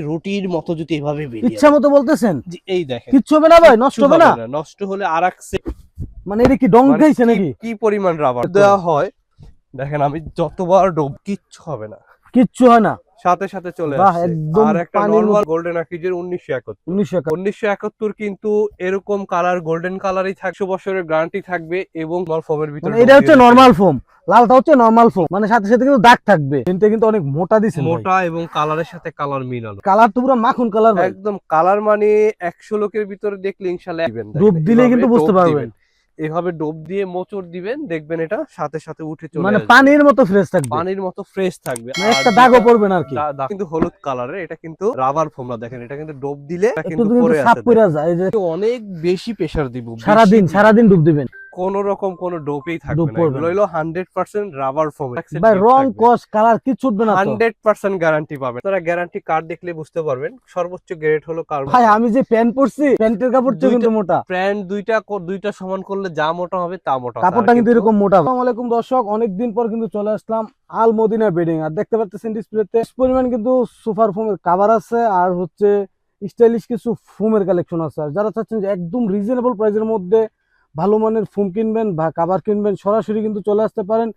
রুটির মতো যদি এভাবে ইচ্ছা মতো বলতেছেন? এই দেখেন। কিচ্ছু হবে না ভাই নষ্ট হবে না? নষ্ট হলে আর মানে এটা কি ডং খাইছে নাকি? কি পরিমাণ রাবার দেওয়া হয়? দেখেন আমি যতবার ডোব কিচ্ছু হবে না। কিচ্ছু হয় না। সাথে সাথে চলে আসছে। আর একটা নরমাল গোল্ডেন আকিজের উনিশশো একাত্তর। উনিশশো একাত্তর। কিন্তু এরকম কালার গোল্ডেন কালারই থাকবে একশো বছরের গ্যারান্টি থাকবে এবং নর ফোমের ভিতরে মানে এটা হচ্ছে নরমাল ফোম লালটা হচ্ছে নরমাল ফোম মানে সাথে সাথে কিন্তু দাগ থাকবে। কিন্তু কিন্তু অনেক মোটা দিছে মোটা এবং কালারের সাথে কালার মিলানো। কালার তো পুরো মাখন কালার একদম কালার মানে একশো লোকের ভিতরে দেখলে ইনশাল্লাহ ডুব দিলেই কিন্তু বুঝতে পারবেন। এভাবে ডোব দিয়ে মোচড় দিবেন দেখবেন এটা সাথে সাথে উঠে চলে মানে পানির মতো ফ্রেশ থাকবে। পানির মতো ফ্রেশ থাকবে। মানে একটা দাগও পড়বে না আর কি। দাগ কিন্তু হলুদ কালারের এটা কিন্তু রাবার ফোমরা দেখেন এটা কিন্তু ডোব দিলে কিন্তু পড়ে যায় অনেক বেশি প্রেসার দিব সারা দিন সারা দিন ডুব দিবেন। কোন রকম কোন ডোপেই থাকবে না। এগুলো। হলো হান্ড্রেড পার্সেন্ট রাবার ফোম ভাই রং কস কালার কিছু উঠবে না তো। হান্ড্রেড পার্সেন্ট গ্যারান্টি পাবেন। তারা গ্যারান্টি কার্ড দেখলে বুঝতে পারবেন। সর্বোচ্চ গ্রেড হলো কার্বন ভাই আমি যে প্যান্ট পরছি প্যান্টের কাপড় চেয়ে কিন্তু মোটা। প্যান্ট দুইটা দুইটা সমান করলে যা মোটা হবে তা মোটা। কাপড়টা কিন্তু এরকম মোটা। আসসালামু আলাইকুম দর্শক অনেকদিন পর কিন্তু চলে আসলাম আল মদিনা বেডিং আর দেখতে পাচ্ছেন ডিসপ্লেতে পরিমাণ কিন্তু সুপার ফোমের কাভার আছে আর হচ্ছে স্টাইলিশ কিছু ফোমের কালেকশন আছে। আর যারা চাচ্ছেন যে একদম রিজনেবল প্রাইসের মধ্যে ভালো মানের ফোম কিনবেন বা কাভার কিনবেন সরাসরি কিন্তু চলে আসতে পারেন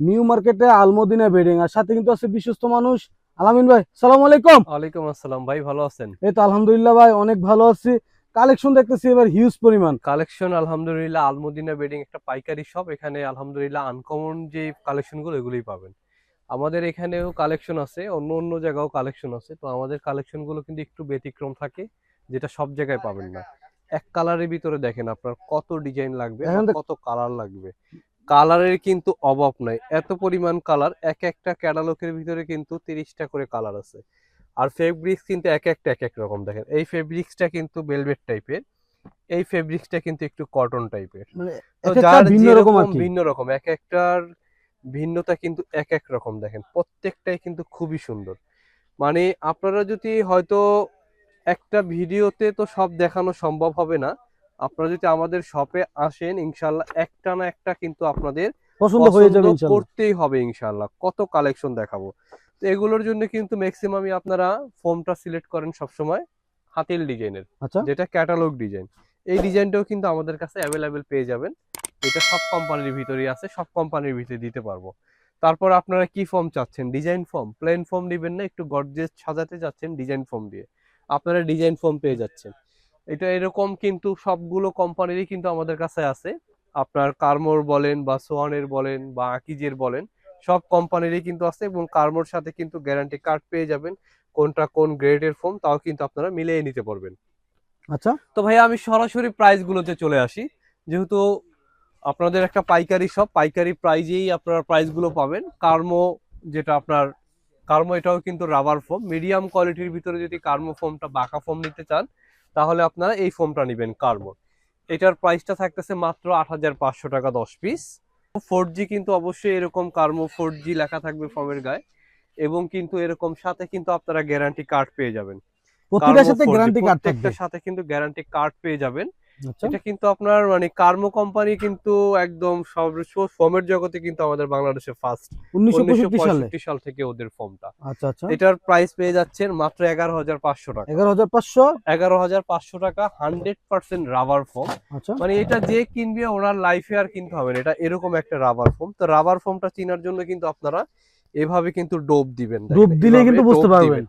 নিউ মার্কেটে আলমদিনা বেডিং আর সাথে কিন্তু আছে বিশ্বস্ত মানুষ। আলামিন ভাই সালাম আলাইকুম। ওয়ালাইকুম আসসালাম। ভাই ভালো আছেন? এই তো আলহামদুলিল্লাহ ভাই অনেক ভালো আছি। কালেকশন দেখতেছি এবার হিউজ পরিমাণ। কালেকশন আলহামদুলিল্লাহ আলমদিনা বেডিং একটা পাইকারি শপ এখানে আলহামদুলিল্লাহ আনকমন যে কালেকশনগুলো এগুলোই পাবেন। আমাদের এখানেও কালেকশন আছে অন্য অন্য জায়গাও কালেকশন আছে। তো আমাদের কালেকশনগুলো কিন্তু একটু ব্যতিক্রম থাকে যেটা সব জায়গায় পাবেন না। এক কালারের ভিতরে দেখেন আপনার কত ডিজাইন লাগবে কত কালার লাগবে। কালারের কিন্তু অভাব নাই। এত পরিমাণ কালার এক একটা ক্যাটালগের ভিতরে কিন্তু তিরিশটা করে কালার আছে। আর ফেব্রিক্স কিন্তু এক একটা এক এক রকম। দেখেন এই ফেব্রিক্সটা কিন্তু বেলভেট টাইপের এই ফেব্রিক্সটা কিন্তু একটু কটন টাইপের মানে তো যার ভিন্ন রকম ভিন্ন রকম এক একটার ভিন্নতা কিন্তু এক এক রকম। দেখেন প্রত্যেকটাই কিন্তু খুবই সুন্দর। মানে আপনারা যদি হয়তো একটা ভিডিওতে তো সব দেখানো সম্ভব হবে না। আপনারা যদি আমাদের শপে আসেন ইনশাল্লাহ একটা না একটা কিন্তু আপনাদের পছন্দ হয়ে যাবে করতেই হবে ইনশাল্লাহ কত কালেকশন দেখাবো। তো এগুলোর জন্য কিন্তু ম্যাক্সিমামই আপনারা ফোমটা সিলেক্ট করেন সবসময় হাতিল ডিজাইনের আচ্ছা। যেটা ক্যাটালগ ডিজাইন এই ডিজাইনটাও কিন্তু আমাদের কাছে অ্যাভেলেবেল পেয়ে যাবেন। এটা সব কোম্পানির ভিতরেই আছে সব কোম্পানির ভিতরে দিতে পারব। তারপর আপনারা কি ফর্ম চাচ্ছেন? ডিজাইন ফর্ম প্লেন ফর্ম নেবেন না একটু গর্জেস সাজাতে চাচ্ছেন ডিজাইন ফর্ম দিয়ে। আপনারা ডিজাইন ফর্ম পেয়ে যাচ্ছেন। এটা এরকম কিন্তু সবগুলো কোম্পানিরই কিন্তু আমাদের কাছে আছে। আপনার কার্মোর বলেন বা সোয়ানের বলেন বা আকিজের বলেন সব কোম্পানিরই কিন্তু আছে এবং কার্মোর সাথে কিন্তু গ্যারান্টি কার্ড পেয়ে যাবেন। কোনটা কোন গ্রেডের ফর্ম তাও কিন্তু আপনারা মিলিয়ে নিতে পারবেন। আচ্ছা। তো ভাই আমি সরাসরি প্রাইস গুলোতে চলে আসি। যেহেতু আপনাদের একটা পাইকারি সব পাইকারি প্রাইজেই আপনারা প্রাইসগুলো পাবেন। কার্মো যেটা আপনার কার্মো এটাও কিন্তু রাবার ফোম মিডিয়াম কোয়ালিটির ভিতরে যদি কার্মো ফোমটা বাঁকা ফোম নিতে চান তাহলে আপনারা এই ফোমটা নেবেন কার্মো। এটার প্রাইসটা থাকতেছে মাত্র আট হাজার পাঁচশো টাকা দশ পিস ফোর জি কিন্তু অবশ্যই এরকম কার্মো ফোর জি লেখা থাকবে ফর্মের গায়ে এবং কিন্তু এরকম সাথে কিন্তু আপনারা গ্যারান্টি কার্ড পেয়ে যাবেন। প্রত্যেকটার সাথে গ্যারান্টি কার্ড প্রত্যেকটার সাথে কিন্তু গ্যারান্টি কার্ড পেয়ে যাবেন। এটা কিন্তু আপনার মানে কার্মো কোম্পানি কিন্তু একদম সর্বস্ব ফর্মের জগতে কিন্তু আমাদের বাংলাদেশে ফার্স্ট উনিশশো সালে। থেকে ওদের ফর্মটা আচ্ছা আচ্ছা। এটার প্রাইস পেয়ে যাচ্ছেন মাত্র এগারো হাজার পাঁচশো টাকা। এগারো হাজার পাঁচশো? এগারো হাজার পাঁচশো টাকা হান্ড্রেড পার্সেন্ট রাবার ফোম আচ্ছা। মানে এটা যে কিনবে ওনার লাইফে আর কিনতে হবে না এটা এরকম একটা রাবার ফোম তো রাবার ফোমটা চিনার জন্য কিন্তু আপনারা এভাবে কিন্তু ডোব দিবেন। দেখেন, দিলে কিন্তু বুঝতে পারবেন।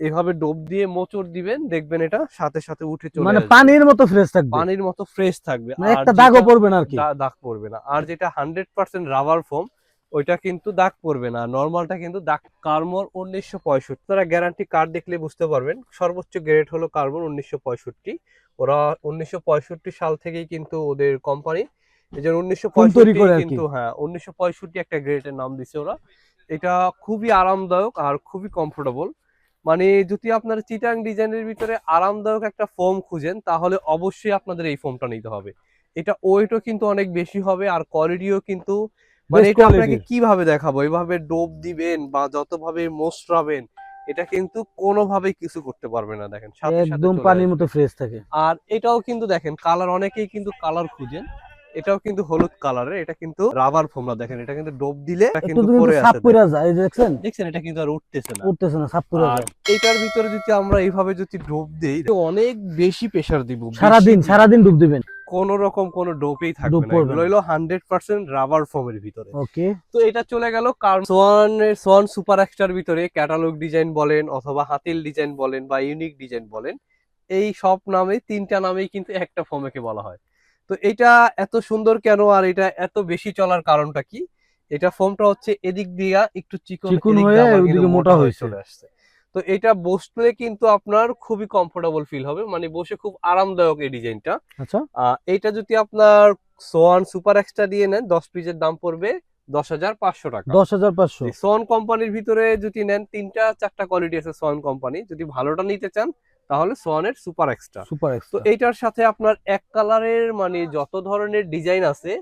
এভাবে ডোব দিয়ে মোচড় দিবেন দেখবেন এটা সাথে সাথে উঠে চলে মানে পানির মতো ফ্রেশ থাকবে। পানির মতো ফ্রেশ থাকবে। মানে একটা দাগও পড়বে না আর কি। দাগ পড়বে না। আর যেটা হান্ড্রেড পার্সেন্ট রাবার ফোম ওইটা কিন্তু দাগ পড়বে না। নর্মালটা কিন্তু দাগ কার্মোর উনিশশো পঁয়ষট্টি। তারা গ্যারান্টি কার্ড দেখলে বুঝতে পারবেন। সর্বোচ্চ গ্রেড হলো কার্বন উনিশশো পঁয়ষট্টি। ওরা উনিশশো পঁয়ষট্টি সাল থেকেই কিন্তু ওদের কোম্পানি এই জন্য উনিশশো। কিন্তু হ্যাঁ উনিশশো পঁয়ষট্টি একটা গ্রেডের নাম দিছে ওরা। এটা খুবই আরামদায়ক আর খুবই কমফোর্টেবল মানে যদি আপনার চিটাং ডিজাইনের ভিতরে আরামদায়ক একটা ফোম খুঁজেন তাহলে অবশ্যই আপনাদের এই ফোমটা নিতে হবে। এটা ওয়েটও কিন্তু অনেক বেশি হবে আর কোয়ালিটিও কিন্তু মানে এটা আপনাকে কীভাবে দেখাবো? এভাবে ডোব দিবেন বা যতভাবে মোস্টরাবেন এটা কিন্তু কোনোভাবেই কিছু করতে পারবে না দেখেন। সাথে সাথে একদম পানির মতো ফ্রেশ থাকে। আর এটাও কিন্তু দেখেন কালার অনেকেই কিন্তু কালার খুঁজেন। এটাও কিন্তু হলুদ কালারের এটা কিন্তু রাবার ফোম না দেখেন এটা কিন্তু ডোব দিলে এটা কিন্তু কিন্তু পড়ে আছে পইরা যায় দেখছেন? দেখছেন এটা কিন্তু আর উঠতেছে না। উঠতেছে না সাপ যায়। এটার ভিতরে যদি আমরা এইভাবে যদি ডোব দেই অনেক বেশি প্রেসার দিব সারাদিন সারাদিন ডুব দিবেন? কোন রকম কোন ডোপেই থাকবে না এগুলো হলো হান্ড্রেড পার্সেন্ট রাবার ফোমের ভিতরে। ওকে। তো এটা চলে গেল কারণ সোয়ানের সোয়ান সুপার এক্সটার ভিতরে ক্যাটালগ ডিজাইন বলেন অথবা হাতিল ডিজাইন বলেন বা ইউনিক ডিজাইন বলেন এই সব নামে তিনটা নামেই কিন্তু একটা ফোমেকে বলা হয়। তো এটা এত সুন্দর কেন আর এটা এত বেশি চলার কারণটা কি? এটা ফোমটা হচ্ছে এদিক দিয়া একটু চিকন চিকন হয়ে ওদিকে মোটা হয়ে চলে আসছে। তো এটা বসলে কিন্তু আপনার খুবই কমফোর্টেবল ফিল হবে। মানে বসে খুব আরামদায়ক এই ডিজাইনটা। আচ্ছা। এইটা যদি আপনার সোয়ান সুপার এক্সট্রা দিয়ে নেন দশ পিসের দাম পড়বে দশ হাজার পাঁচশো টাকা। দশ হাজার পাঁচশো। সোয়ান কোম্পানির ভিতরে যদি নেন তিনটা চারটা কোয়ালিটি আছে সোয়ান কোম্পানি। যদি ভালোটা নিতে চান তাহলে সোয়ানের সুপার এক্সট্রা সুপার তো এইটার সাথে আপনার এক কালারের মানে যত ধরনের ডিজাইন আছে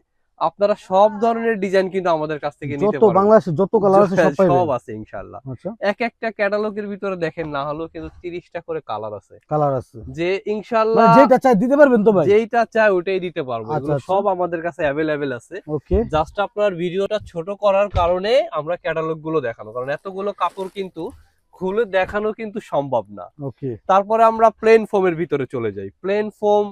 আপনারা সব ধরনের ডিজাইন কিন্তু আমাদের কাছ থেকে নিতে যত পারবেন। বাংলাদেশে যত কালার আছে সব পাইবেন। সব আছে ইনশাআল্লাহ। আচ্ছা। এক একটা ক্যাটালগের ভিতরে দেখেন না হলেও কিন্তু তিরিশটা করে কালার আছে। কালার আছে। যে মানে ইনশাআল্লাহ যেটা চাই দিতে পারবেন তো ভাই? যেইটা চাই ওটাই দিতে পারব। আচ্ছা, আচ্ছা। সব আমাদের কাছে অ্যাভেলেবেল আছে। ওকে। জাস্ট আপনার ভিডিওটা ছোট করার কারণে আমরা ক্যাটালগগুলো দেখানো কারণ এতগুলো কাপড় কিন্তু খুলে দেখানো কিন্তু সম্ভব না। তারপরে আমরা প্লেন ফোমের ভিতরে চলে যাই। প্লেন ফোম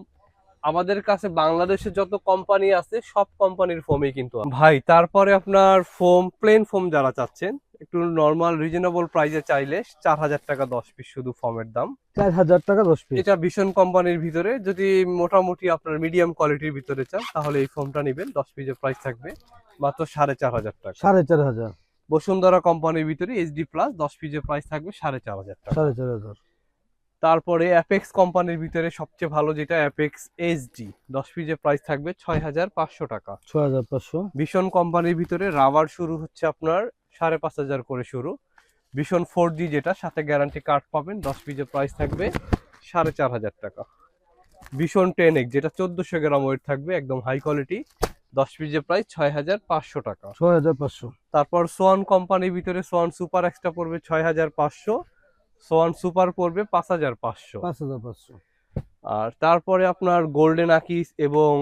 আমাদের কাছে বাংলাদেশে যত কোম্পানি আছে সব কোম্পানির ফোমই কিন্তু ভাই তারপরে আপনার ফোম প্লেন ফোম যারা চাচ্ছেন একটু নর্মাল রিজনেবল প্রাইসে চাইলে চার হাজার টাকা দশ পিস শুধু ফর্মের দাম। চার হাজার টাকা দশ পিস এটা ভীষণ কোম্পানির ভিতরে। যদি মোটামুটি আপনার মিডিয়াম কোয়ালিটির ভিতরে চান তাহলে এই ফোমটা নেবেন। দশ পিসের প্রাইস থাকবে মাত্র সাড়ে চার হাজার টাকা। সাড়ে চার হাজার। বসুন্ধরা কোম্পানির ভিতরে এইচডি প্লাস দশ পিসের প্রাইস থাকবে সাড়ে চার হাজার টাকা। সাড়ে চার হাজার। তারপরে অ্যাপেক্স কোম্পানির ভিতরে সবচেয়ে ভালো যেটা অ্যাপেক্স এইচডি দশ পিসের প্রাইস থাকবে ছয় হাজার পাঁচশো টাকা। ছয় হাজার পাঁচশো। ভীষণ কোম্পানির ভিতরে রাবার শুরু হচ্ছে আপনার সাড়ে পাঁচ হাজার করে শুরু। ভীষণ ফোর জি যেটা সাথে গ্যারান্টি কার্ড পাবেন দশ পিজের প্রাইস থাকবে সাড়ে চার হাজার টাকা। ভীষণ টেন এক্স যেটা চোদ্দশো গ্রাম ওয়েট থাকবে একদম হাই কোয়ালিটি দশ পিসের প্রাইস ছয় হাজার পাঁচশো টাকা। ছয় হাজার পাঁচশো। তারপর সোয়ান কোম্পানির ভিতরে সোয়ান সুপার এক্সট্রা পড়বে ছয় হাজার পাঁচশো সোয়ান সুপার পড়বে পাঁচ হাজার পাঁচশো। পাঁচ হাজার পাঁচশো। আর তারপরে আপনার গোল্ডেন আকিস এবং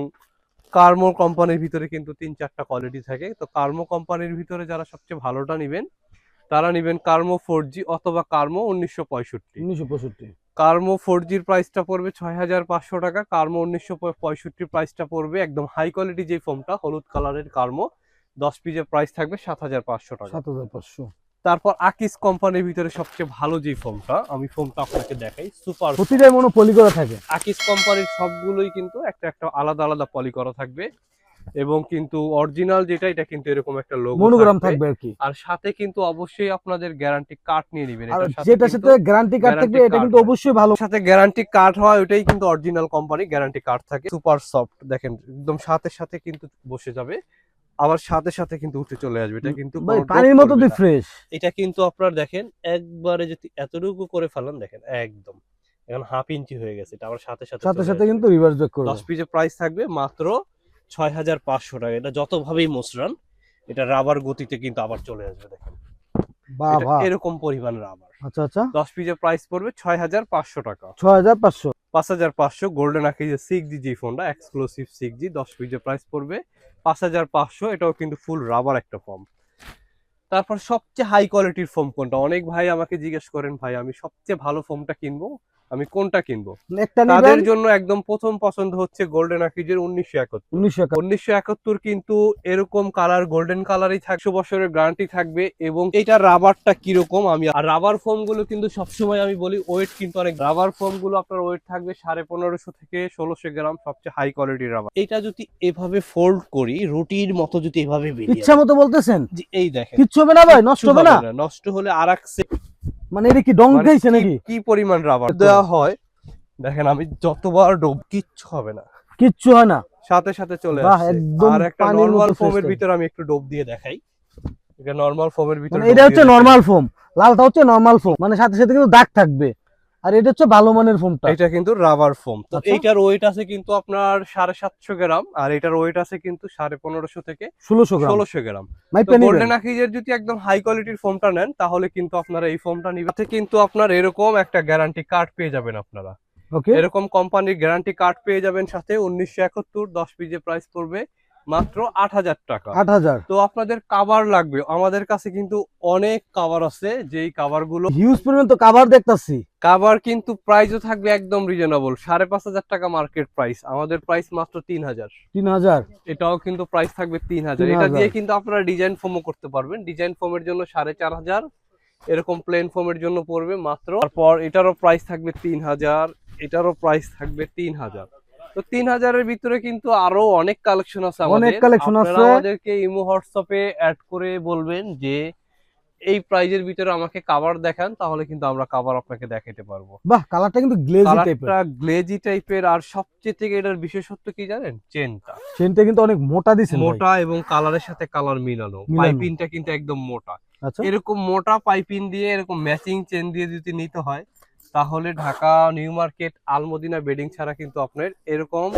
কার্মো কোম্পানির ভিতরে কিন্তু তিন চারটা কোয়ালিটি থাকে। তো কার্মো কোম্পানির ভিতরে যারা সবচেয়ে ভালোটা নেবেন তারা নেবেন কার্মো ফোর জি অথবা কার্মো উনিশশো পঁয়ষট্টি। উনিশশো পঁয়ষট্টি। কার্মো ফোর জির প্রাইসটা পড়বে ছয় হাজার পাঁচশো টাকা। কার্মো উনিশশো পঁয়ষট্টির প্রাইসটা পড়বে একদম হাই কোয়ালিটি যে ফোমটা হলুদ কালারের কার্মো দশ পিসের প্রাইস থাকবে সাত হাজার পাঁচশো টাকা। সাত হাজার পাঁচশো। তারপর আকিস কোম্পানির ভিতরে সবচেয়ে ভালো যে ফোমটা আমি ফোনটা আপনাকে দেখাই সুপার প্রতিটাই মনে পলি করা থাকে। আকিস কোম্পানির সবগুলোই কিন্তু একটা একটা আলাদা আলাদা পলি করা থাকবে। এবং কিন্তু অরিজিনাল যেটা এটা কিন্তু এরকম একটা লোগো মনোগ্রাম থাকবে। আর কি। আর সাথে কিন্তু অবশ্যই আপনাদের গ্যারান্টি কার্ড নিয়ে নেবেন। এটার সাথে কিন্তু- সাথে গ্যারান্টি কার্ড থাকবে এটা কিন্তু অবশ্যই ভালো। সাথে গ্যারান্টি কার্ড হয় ওটাই কিন্তু অরিজিনাল কোম্পানি গ্যারান্টি কার্ড থাকে। সুপার সফট দেখেন একদম সাথে সাথে কিন্তু বসে যাবে। আবার সাথে সাথে কিন্তু উঠে চলে আসবে। এটা কিন্তু পানির মতো তুই ফ্রেশ এটা কিন্তু আপনার দেখেন একবারে যদি এতটুকু করে ফেলান দেখেন একদম। এখন হাফ ইঞ্চি হয়ে গেছে এটা আবার সাথে সাথে সাথে সাথে কিন্তু রিভার্স ব্যাক করবে। দশ পিসের প্রাইস থাকবে মাত্র ছয় হাজার পাঁচশো টাকা। এটা যতভাবেই মোসরান এটা রাবার গতিতে কিন্তু আবার চলে আসবে দেখেন। এরকম পরিমাণ রাবার। আচ্ছা আচ্ছা। দশ পিসের প্রাইস পড়বে ছয় হাজার পাঁচশো টাকা। ছয় হাজার পাঁচশো। পাঁচ হাজার পাঁচশো গোল্ডেন আকি যে সিক্স জি ফোনটা এক্সক্লুসিভ সিক্স জি দশ পিসের প্রাইস পড়বে পাঁচ হাজার পাঁচশো। এটাও কিন্তু ফুল রাবার একটা ফর্ম তারপর সবচেয়ে হাই কোয়ালিটির ফোম কোনটা? অনেক ভাই আমাকে জিজ্ঞেস করেন ভাই আমি সবচেয়ে ভালো ফোমটা কিনবো? আমি কোনটা কিনবো? তাদের জন্য একদম প্রথম পছন্দ হচ্ছে গোল্ডেন আকিজের উনিশশো একাত্তর। উনিশশো একাত্তর। কিন্তু এরকম কালার গোল্ডেন কালারই থাকবে বছরের গ্যারান্টি থাকবে এবং এটা রাবারটা কীরকম আমি আর রাবার ফোমগুলো কিন্তু সবসময় আমি বলি ওয়েট কিন্তু অনেক রাবার ফোমগুলো আপনার ওয়েট থাকবে সাড়ে পনেরোশো থেকে ষোলোশো গ্রাম সবচেয়ে হাই কোয়ালিটির রাবার এটা যদি এভাবে ফোল্ড করি রুটির মতো যদি এভাবে ইচ্ছা মতো বলতেছেন? এই দেখেন। কিচ্ছু হবে না ভাই নষ্ট হবে না? হবে না, নষ্ট হলে আর এক মানে এটা কি ডং খাইছে নাকি? কি পরিমাণ রাবার দেওয়া হয় দেখেন আমি যতবার ডোব কিচ্ছু হবে না। কিচ্ছু হয় না। সাথে সাথে চলে আসে আর একটা নরমাল ফোমের ভিতর আমি একটু ডোব দিয়ে দেখাই। এটা নরমাল ফোমের ভিতরে মানে এটা হচ্ছে নর্মাল ফোম লালটা হচ্ছে নর্মাল ফোম মানে সাথে সাথে কিন্তু দাগ থাকবে। আর এটা হচ্ছে ভালো মানের ফোমটা। এটা কিন্তু রাবার ফোম। তো আচ্ছা। এইটার ওয়েট আছে কিন্তু আপনার সাড়ে সাতশো গ্রাম আর এটার ওয়েট আছে কিন্তু সাড়ে পনেরোশো থেকে ষোলোশো গ্রাম। ষোলোশো গ্রাম। গোল্ডেন আকিজের যদি একদম হাই কোয়ালিটির ফোমটা নেন তাহলে কিন্তু আপনারা এই ফোমটা নিবে কিন্তু আপনার এরকম একটা গ্যারান্টি কার্ড পেয়ে যাবেন আপনারা। ওকে এরকম কোম্পানির গ্যারান্টি কার্ড পেয়ে যাবেন সাথে উনিশশো একাত্তর দশ পিজে প্রাইস পড়বে। মাত্র আট হাজার টাকা। আট হাজার। তো আপনাদের কাভার লাগবে। আমাদের কাছে কিন্তু অনেক কাভার আছে যেই কাভারগুলো হিউজ পরিমাণ তো কাভার দেখতাছি। কাভার কিন্তু প্রাইসও থাকবে একদম রিজনেবল সাড়ে পাঁচ হাজার টাকা মার্কেট প্রাইস আমাদের প্রাইস মাত্র তিন হাজার। তিন হাজার। এটাও কিন্তু প্রাইস থাকবে তিন হাজার। এটা দিয়ে কিন্তু আপনারা ডিজাইন ফোমও করতে পারবেন। ডিজাইন ফোমের জন্য সাড়ে চার হাজার। এরকম প্লেন ফোমের জন্য পড়বে মাত্র। তারপর এটারও প্রাইস থাকবে তিন হাজার। এটারও প্রাইস থাকবে তিন হাজার। তো তিন হাজারের ভিতরে কিন্তু আরও অনেক কালেকশন আছে অনেক আপনারা আছে। আমাদেরকে ইমো হোয়াটসঅ্যাপে অ্যাড করে বলবেন যে এই প্রাইজের ভিতরে আমাকে কাভার দেখান তাহলে কিন্তু আমরা কাভার আপনাকে দেখাতে পারব। বাহ কালারটা কিন্তু গ্লেজি টাইপের গ্লেজি টাইপের আর সবচেয়ে থেকে এটার বিশেষত্ব কি জানেন? চেনটা চেনটা কিন্তু অনেক মোটা দিছেন মোটা এবং কালারের সাথে কালার মিলানো। মিলানো। পাইপিংটা কিন্তু একদম মোটা। আচ্ছা। এরকম মোটা পাইপিং দিয়ে এরকম ম্যাচিং চেন দিয়ে যদি নিতে হয় তাহলে Dhaka new market Almadina bedding ছাড়া কিন্তু আপনার এরকম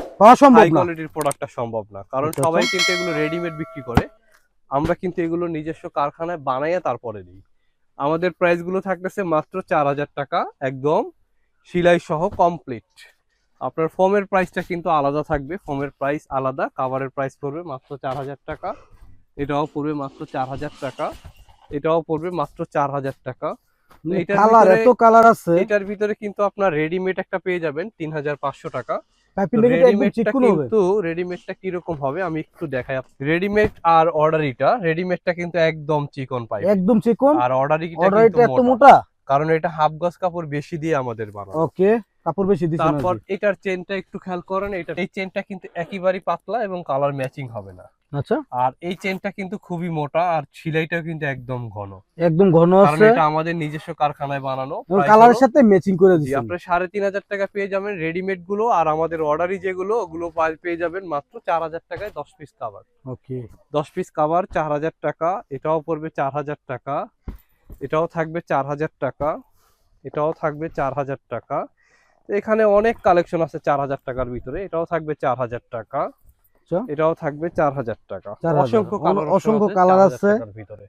হাই কোয়ালিটির প্রোডাক্টটা সম্ভব না। কারণ সবাই। কিন্তু এগুলো রেডিমেড বিক্রি করে। আমরা কিন্তু এগুলো নিজস্ব কারখানায় বানাইয়া তারপরে দিই। আমাদের প্রাইসগুলো থাকতেছে মাত্র চার হাজার টাকা একদম সিলাই সহ কমপ্লিট আপনার ফোমের প্রাইসটা কিন্তু আলাদা থাকবে। ফোমের প্রাইস আলাদা কাভারের প্রাইস পড়বে মাত্র চার হাজার টাকা। এটাও পড়বে মাত্র চার হাজার টাকা। এটাও পড়বে মাত্র চার হাজার টাকা। কালার এত কালার আছে। এটার ভিতরে কিন্তু আপনার রেডিমেড একটা পেয়ে যাবেন তিন হাজার পাঁচশো টাকা। পাইপিংটা কিন্তু রেডিমেডটা কিন্তু কীরকম হবে আমি একটু দেখাই রেডিমেড আর অর্ডারিটা রেডিমেডটা কিন্তু একদম চিকন পাই একদম চিকন আর অর্ডারিটা অর্ডারটা এত মোটা। মোটা? কারণ এটা হাফ গজ কাপড় বেশি দিয়ে আমাদের বানানো। ওকে কাপড় বেশি দিছেন তারপর এটার চেনটা একটু খেয়াল করেন এটা এই চেনটা কিন্তু একেবারেই পাতলা এবং কালার ম্যাচিং হবে না। আচ্ছা। আর এই চেনটা কিন্তু খুবই মোটা আর সিলাইটাও কিন্তু একদম ঘন। একদম ঘন আছে। এটা আমাদের নিজস্ব কারখানায় বানানো। কালারের সাথে ম্যাচিং করে সাড়ে তিন হাজার টাকা পেয়ে যাবেন রেডিমেডগুলো আর আমাদের অর্ডারি যেগুলো ওগুলো পেয়ে যাবেন মাত্র চার হাজার টাকায় দশ পিস কাভার ওকে। দশ পিস কাভার চার হাজার টাকা এটাও পড়বে চার হাজার টাকা এটাও থাকবে চার হাজার টাকা এটাও থাকবে চার হাজার টাকা। তো এখানে অনেক কালেকশন আছে চার হাজার টাকার ভিতরে এটাও থাকবে চার হাজার টাকা। আচ্ছা। এটাও থাকবে চার হাজার টাকা। অসংখ্য অসংখ্য কালার আছে।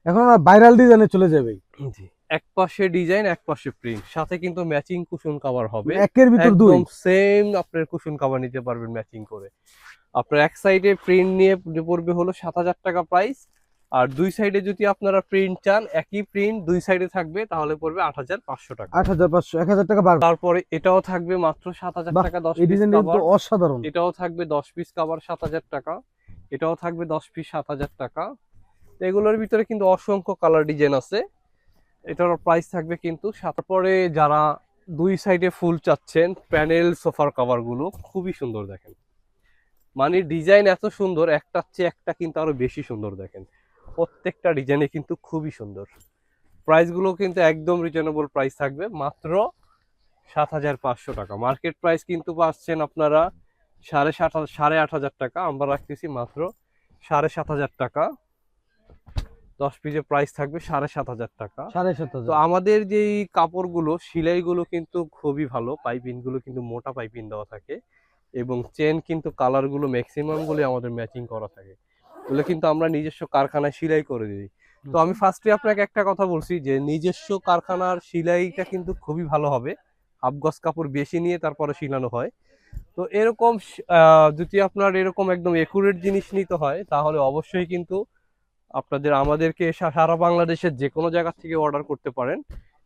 এখন আমরা ভাইরাল ডিজাইনে চলে যাবে। জি। এক পাশে ডিজাইন এক পাশে প্রিন্ট সাথে কিন্তু ম্যাচিং কুশন কভার হবে। একের ভিতর দুই। একদম সেম আপনার কুশন কভার নিতে পারবেন ম্যাচিং করে। আপনার এক সাইডে প্রিন্ট নিয়ে পড়বে হলো সাত হাজার টাকা প্রাইস আর দুই সাইডে যদি আপনারা প্রিন্ট চান একই প্রিন্ট দুই সাইডে থাকবে তাহলে পড়বে আট হাজার পাঁচশো টাকা। আট হাজার পাঁচশো এক হাজার টাকা বাড়বে তারপরে এটাও থাকবে মাত্র সাত হাজার টাকা দশ অসাধারণ। এটাও থাকবে দশ পিস কভার সাত হাজার টাকা। এটাও থাকবে দশ পিস সাত হাজার টাকা। এগুলোর ভিতরে কিন্তু অসংখ্য কালার ডিজাইন আছে। এটার প্রাইস থাকবে কিন্তু তারপরে যারা দুই সাইডে ফুল চাচ্ছেন প্যানেল সোফার কভারগুলো খুবই সুন্দর দেখেন। মানে ডিজাইন এত সুন্দর একটার চেয়ে একটা কিন্তু আরও বেশি সুন্দর দেখেন। প্রত্যেকটা ডিজাইনে কিন্তু খুবই সুন্দর। প্রাইসগুলো কিন্তু একদম রিজনেবল প্রাইস থাকবে মাত্র সাত হাজার পাঁচশো টাকা। মার্কেট প্রাইস কিন্তু পাচ্ছেন আপনারা সাড়ে সাত সাড়ে আট হাজার টাকা আমরা রাখতেছি মাত্র সাড়ে সাত হাজার টাকা। দশ পিসের প্রাইস থাকবে সাড়ে সাত হাজার টাকা। সাড়ে সাত তো হাজার আমাদের যেই কাপড়গুলো সেলাইগুলো কিন্তু খুবই ভালো পাইপিংগুলো কিন্তু মোটা পাইপিং দেওয়া থাকে এবং চেন কিন্তু কালারগুলো ম্যাক্সিমামগুলি আমাদের ম্যাচিং করা থাকে। ওগুলো কিন্তু আমরা নিজস্ব কারখানায় সেলাই করে দিই। তো আমি ফার্স্টে আপনাকে একটা কথা বলছি যে নিজস্ব কারখানার সেলাইটা কিন্তু খুবই ভালো হবে। হাফ গজ কাপড় বেশি নিয়ে তারপরে শিলানো হয়। তো এরকম যদি আপনার এরকম একদম একুরেট জিনিস নিতে হয় তাহলে অবশ্যই কিন্তু আপনাদের আমাদেরকে সারা বাংলাদেশের যে কোনো জায়গা থেকে অর্ডার করতে পারেন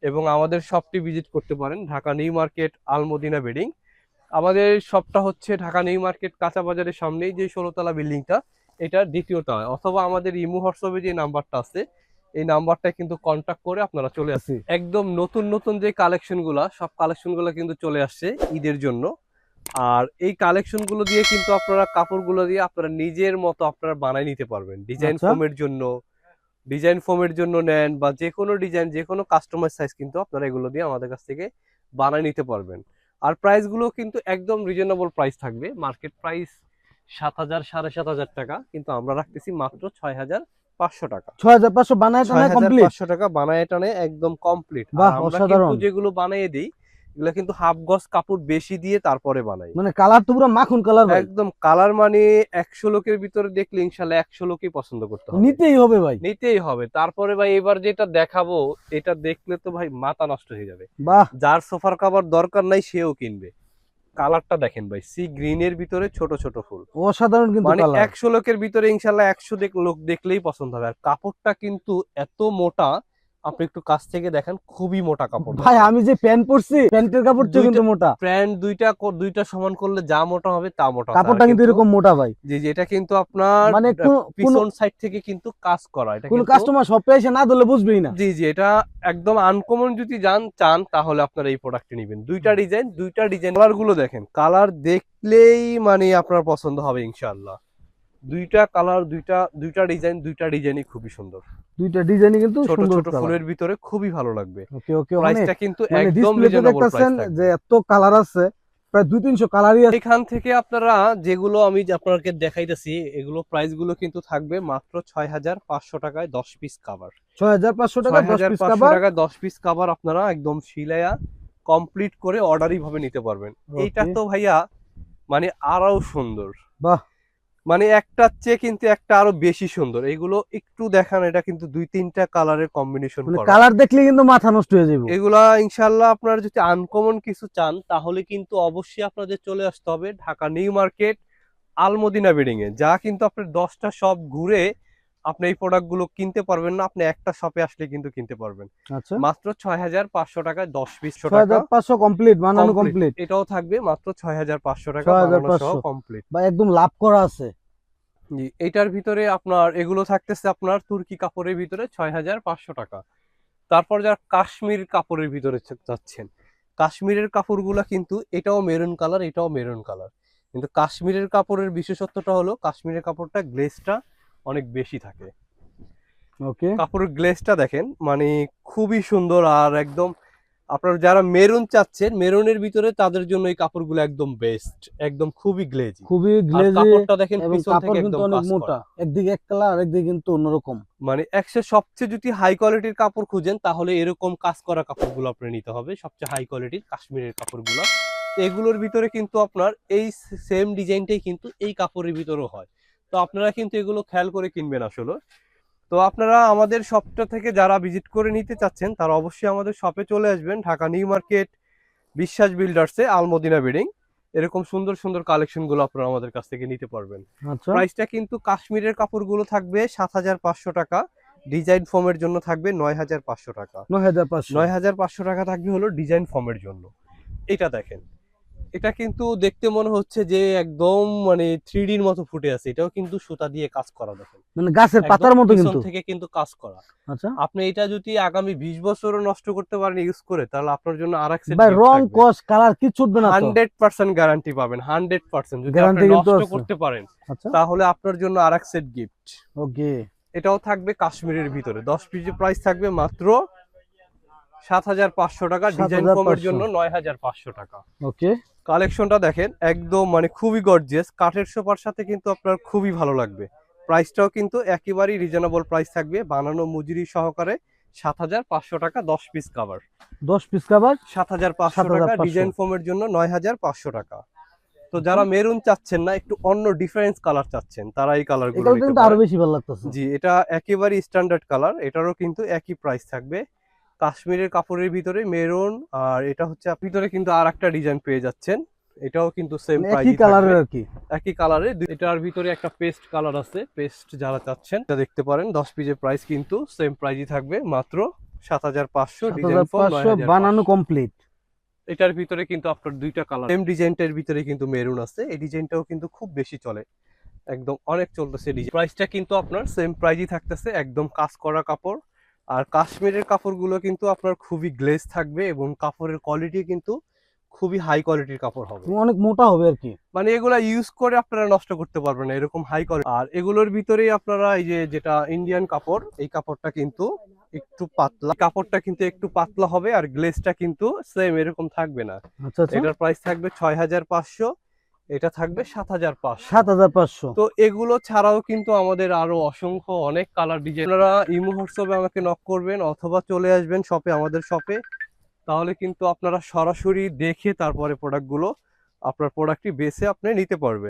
এবং আমাদের শপটি ভিজিট করতে পারেন। Dhaka new market Almadina bedding. আমাদের শপটা হচ্ছে ঢাকা নিউ মার্কেট কাঁচা বাজারের সামনেই যে ষোলোতলা বিল্ডিংটা। এটা দ্বিতীয় হয়। অথবা আমাদের ইমো হোয়াটসঅ্যাপে যে নাম্বারটা আছে এই নাম্বারটায় কিন্তু কন্ট্যাক্ট করে আপনারা চলে আসেন। একদম নতুন নতুন যে কালেকশনগুলা সব কালেকশনগুলা কিন্তু চলে আসছে ঈদের জন্য। আর এই কালেকশনগুলো দিয়ে কিন্তু আপনারা কাপড়গুলো দিয়ে আপনারা নিজের মতো আপনারা বানাই নিতে পারবেন। ডিজাইন ফর্মের জন্য ডিজাইন ফোমের জন্য নেন বা যে কোনো ডিজাইন যে কোনো কাস্টমার সাইজ কিন্তু আপনারা এগুলো দিয়ে আমাদের কাছ থেকে বানাই নিতে পারবেন। আর প্রাইসগুলো কিন্তু একদম রিজনেবল প্রাইস থাকবে। মার্কেট প্রাইস সাত হাজার সাড়ে সাত হাজার টাকা কিন্তু আমরা রাখতেছি মাত্র ছয় হাজার পাঁচশো টাকা। ছয় হাজার পাঁচশো বানায় ছয় কমপ্লিট পাঁচশো টাকা বানায় টানে একদম কমপ্লিট অসাধারণ। যেগুলো বানিয়ে দিই এগুলো কিন্তু হাফ গজ কাপড় বেশি দিয়ে তারপরে বানাই। মানে কালার তো পুরো মাখন কালার একদম কালার মানে একশো লোকের ভিতরে দেখলে ইনশাল্লাহ একশো লোকই পছন্দ করতে হবে। নিতেই হবে ভাই। নিতেই হবে। তারপরে ভাই এবার যেটা দেখাবো এটা দেখলে তো ভাই মাথা নষ্ট হয়ে যাবে। যার সোফার কাভার দরকার নাই সেও কিনবে। কালারটা দেখেন ভাই সি গ্রিন এর ভিতরে ছোট ছোট ফুল। অসাধারণ কিন্তু মানে কালার একশো লোকের ভিতরে ইনশাল্লাহ একশো লোক দেখলেই পছন্দ হবে। আর কাপড়টা কিন্তু এত মোটা আপনি একটু কাছ থেকে দেখেন খুবই মোটা কাপড়। ভাই আমি যে প্যান্ট পরছি প্যান্টের কাপড় কিন্তু মোটা। প্যান্ট দুইটা দুইটা সমান করলে যা মোটা হবে তা মোটা। কাপড়টা কিন্তু এরকম মোটা ভাই। জি জি এটা কিন্তু আপনার মানে পিছন সাইড থেকে কিন্তু কাজ করা। এটা কোন কিন্তু কাস্টমার শপে এসে না ধরলে বুঝবেই না। জি জি এটা একদম আনকমন যদি যান চান তাহলে আপনারা এই প্রোডাক্টটি নেবেন। দুইটা ডিজাইন দুইটা ডিজাইন কালারগুলো দেখেন। কালার দেখলেই মানে আপনার পছন্দ হবে ইনশাআল্লাহ। দুইটা কালার দুইটা দুইটা ডিজাইন দুইটা ডিজাইনই খুবই সুন্দর। দুইটা ডিজাইনই কিন্তু ছোট ছোট ফুলের ভিতরে খুবই ভালো লাগবে। ওকে ওকে মানে প্রাইসটা কিন্তু মানে একদম রিজনেবল দেখতেছেন প্রাইস যে এত কালার আছে প্রায় দুই তিনশো কালারই আছে। এখান থেকে আপনারা যেগুলো আমি আপনাকে দেখাইতেছি এগুলো প্রাইসগুলো কিন্তু থাকবে মাত্র ছয় হাজার পাঁচশো টাকায় দশ পিস কাভার ছয় হাজার পাঁচশো টাকা টাকায় দশ পিস কাভার আপনারা একদম শিলায়া কমপ্লিট করে অর্ডারই ভাবে নিতে পারবেন। এইটা তো ভাইয়া মানে আরও সুন্দর। বাহ। মানে একটার চেয়ে কিন্তু একটা আরও বেশি সুন্দর। এগুলো একটু দেখান এটা কিন্তু দুই তিনটা কালারের কম্বিনেশন কালার দেখলে কিন্তু মাথা নষ্ট হয়ে যাবে। এগুলা ইনশাল্লাহ আপনারা যদি আনকমন কিছু চান তাহলে কিন্তু অবশ্যই আপনাদের চলে আসতে হবে Dhaka new market Almadina building এ যা কিন্তু আপনার দশটা সব ঘুরে আপনি এই প্রোডাক্টগুলো কিনতে পারবেন না আপনি একটা শপে আসলে কিন্তু কিনতে পারবেন। আচ্ছা। মাত্র ছয় হাজার পাঁচশো টাকায় দশ পিস ছয় টাকা পাঁচশো কমপ্লিট বানানো কমপ্লিট এটাও থাকবে মাত্র ছয় হাজার পাঁচশো টাকা 6500 কমপ্লিট বা একদম লাভ করা আছে। জি এটার ভিতরে আপনার এগুলো থাকতেছে আপনার তুর্কি কাপড়ের ভিতরে ছয় হাজার পাঁচশো টাকা। তারপর যারা কাশ্মীর কাপড়ের ভিতরে যাচ্ছেন কাশ্মীরের কাপড়গুলো কিন্তু এটাও মেরুন কালার এটাও মেরুন কালার কিন্তু কাশ্মীরের কাপড়ের বিশেষত্বটা হলো কাশ্মীরের কাপড়টা গ্লেজটা অনেক বেশি থাকে। ওকে। কাপড়ের গ্লেজটা দেখেন মানে খুবই সুন্দর আর একদম আপনার যারা মেরুন চাচ্ছেন মেরুনের ভিতরে তাদের জন্য এই কাপড়গুলো একদম বেস্ট একদম খুবই গ্লেজি খুবই গ্লেজি কাপড়টা দেখেন পিছন থেকে একদম অনেক মোটা একদিকে এক কালার আরেকদিকে কিন্তু অন্যরকম। মানে একশো সবচেয়ে যদি হাই কোয়ালিটির কাপড় খুঁজেন তাহলে এরকম কাজ করা কাপড়গুলো আপনার নিতে হবে সবচেয়ে হাই কোয়ালিটির কাশ্মীরের কাপড়গুলো। এগুলোর ভিতরে কিন্তু আপনার এই সেম ডিজাইনটাই কিন্তু এই কাপড়ের ভিতরেও হয়। তো আপনারা কিন্তু এগুলো খেয়াল করে কিনবেন আসলে। তো আপনারা আমাদের শপটা থেকে যারা ভিজিট করে নিতে চাচ্ছেন তারা অবশ্যই আমাদের শপে চলে আসবেন। ঢাকা নিউ মার্কেট বিশ্বাস বিল্ডার্সে আলমদিনা বিল্ডিং এরকম সুন্দর সুন্দর কালেকশনগুলো আপনারা আমাদের কাছ থেকে নিতে পারবেন। আচ্ছা। প্রাইসটা কিন্তু কাশ্মীরের কাপড়গুলো থাকবে সাত হাজার পাঁচশো টাকা ডিজাইন ফর্মের জন্য থাকবে নয় হাজার পাঁচশো টাকা। নয় হাজার পাঁচশো। নয় হাজার পাঁচশো টাকা থাকবে হলো ডিজাইন ফর্মের জন্য। এটা দেখেন। এটা কিন্তু দেখতে মনে হচ্ছে যে একদম মানে থ্রি ডির মতো ফুটে আছে। এটাও কিন্তু সুতা দিয়ে কাজ করা দেখেন। মানে গাছের পাতার মতো কিন্তু। থেকে কিন্তু কাজ করা। আচ্ছা। আপনি এটা যদি আগামী বিশ বছরও নষ্ট করতে পারেন ইউজ করে তাহলে আপনার জন্য আর এক ভাই রং কস কালার কি ছুটবে না তো। হান্ড্রেড পার্সেন্ট গ্যারান্টি পাবেন হান্ড্রেড পার্সেন্ট। যদি আপনি নষ্ট করতে পারেন আচ্ছা। তাহলে আপনার জন্য আর এক সেট গিফট ওকে। এটাও থাকবে কাশ্মীরের ভিতরে। দশ পিসের প্রাইস থাকবে মাত্র সাত হাজার পাঁচশো টাকা। ডিজাইন 7,500 ফর্মের জন্য নয় হাজার পাঁচশো টাকা। ওকে। কালেকশনটা দেখেন একদম মানে খুবই গর্জিয়াস কাঠের সোফার সাথে কিন্তু আপনার খুবই ভালো লাগবে। প্রাইসটাও কিন্তু একেবারেই রিজনেবল প্রাইস থাকবে। বানানো মজুরি সহকারে সাত হাজার পাঁচশো টাকা দশ পিস কাভার দশ পিস কাবার সাত হাজার পাঁচশো টাকা ডিজাইন ফোমের জন্য নয় হাজার পাঁচশো টাকা। তো যারা মেরুন চাচ্ছেন না একটু অন্য ডিফারেন্স কালার চাচ্ছেন তারা এই কালারগুলো আরও বেশি ভালো লাগতেছে। জি এটা একেবারে স্ট্যান্ডার্ড কালার এটারও কিন্তু একই প্রাইস থাকবে। কাশ্মীরের কাপড়ের ভিতরে মেরুন আর এটা হচ্ছে আপনি ভিতরে কিন্তু আর একটা ডিজাইন পেয়ে যাচ্ছেন। এটাও কিন্তু সেম মানে প্রাইস একই কালারের আর কি? একই কালারে এটার ভিতরে একটা পেস্ট কালার আছে পেস্ট যারা চাচ্ছেন এটা দেখতে পারেন দশ পিসের প্রাইস কিন্তু সেম প্রাইসই থাকবে মাত্র সাত হাজার পাঁচশো ডিজাইন পাঁচশো বানানো কমপ্লিট এটার ভিতরে কিন্তু আপনার দুইটা কালার সেম ডিজাইনটার ভিতরে কিন্তু মেরুন আছে এই ডিজাইনটাও কিন্তু খুব বেশি চলে। একদম অনেক চলতেছে ডিজাইন প্রাইসটা কিন্তু আপনার সেম প্রাইজই থাকতেছে একদম কাজ করা কাপড় আর কাশ্মীরের কাপড়গুলো কিন্তু আপনার খুবই গ্লেজ থাকবে এবং কাপড়ের কোয়ালিটি কিন্তু খুবই হাই কোয়ালিটির কাপড় হবে। অনেক মোটা হবে আর কি। মানে এগুলা ইউজ করে আপনারা নষ্ট করতে পারবেন না এরকম হাই কোয়ালিটি আর এগুলোর ভিতরেই আপনারা এই যে যেটা ইন্ডিয়ান কাপড় এই কাপড়টা কিন্তু একটু পাতলা। কাপড়টা কিন্তু একটু পাতলা হবে আর গ্লেজটা কিন্তু সেম এরকম থাকবে না। আচ্ছা আচ্ছা। এটার প্রাইস থাকবে ছয় হাজার পাঁচশো। এটা থাকবে সাত হাজার পাঁচশো। সাত হাজার পাঁচশো। তো এগুলো ছাড়াও কিন্তু আমাদের আরও অসংখ্য অনেক কালার ডিজাইন আপনারা ইমো হোয়াটসঅ্যাপে আমাকে নক করবেন অথবা চলে আসবেন শপে আমাদের শপে তাহলে কিন্তু আপনারা সরাসরি দেখে তারপরে প্রোডাক্টগুলো আপনার প্রোডাক্টটি বেছে আপনি নিতে পারবেন।